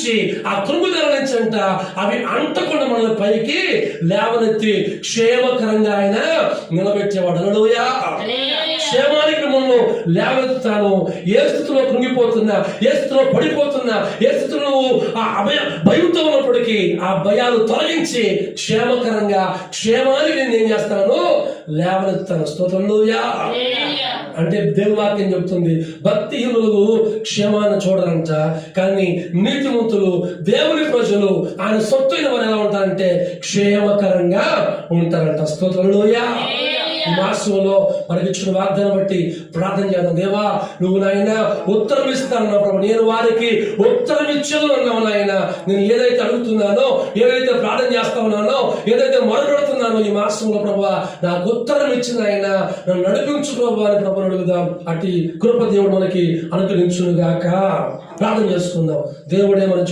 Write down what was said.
నుంచి ఆ కృంగుదల నుంచి అంట అవి అంటకుండా మనల్ని పైకి లేవనెత్తి క్షేమకరంగా ఆయన నిలబెట్టేవాడు. అలలోయా క్షేమానికి మిమ్మల్ని లేవెత్తాను ఏ స్థితిలో కృంగిపోతున్నా ఏ స్థితిలో పడిపోతున్నా ఏ స్థితిలో నువ్వు ఆ అభయ భయంతో ఉన్నప్పటికీ ఆ భయాలు తొలగించి క్షేమకరంగా క్షేమానికి నేను ఏం చేస్తాను లేవనెత్తాను స్తోత్రంలోయా అంటే దేవుని వాక్యం చెబుతుంది భక్తిహీనులు క్షేమాన్ని చూడరంట. కానీ నీతిమంతులు దేవుని ప్రజలు ఆయన సొత్తు అయిన వారు ఎలా ఉంటారంటే క్షేమకరంగా ఉంటారంట. స్తోత్రంలోయా ఈ మాసంలో మనకి ఇచ్చిన వాగ్దానం బట్టి ప్రార్థన చేద్దాం. దేవా నువ్వు నాయన ఉత్తరం ఇస్తాను ప్రభు. నేను వారికి ఉత్తరం ఇచ్చేది అన్నావు నాయన. నేను ఏదైతే అడుగుతున్నానో ఏదైతే ప్రార్థన చేస్తా ఉన్నానో ఏదైతే మొరపెడుతున్నానో ఈ మాసంలో ప్రభు నాకు ఉత్తరం ఇచ్చిన ఆయన నన్ను నడిపించు ప్రభు అని ప్రభు అడుగుదాం. అటు కృప దేవుడు మనకి అనుగ్రహించును గాక ప్రార్థన చేసుకుందాం. దేవుడే మన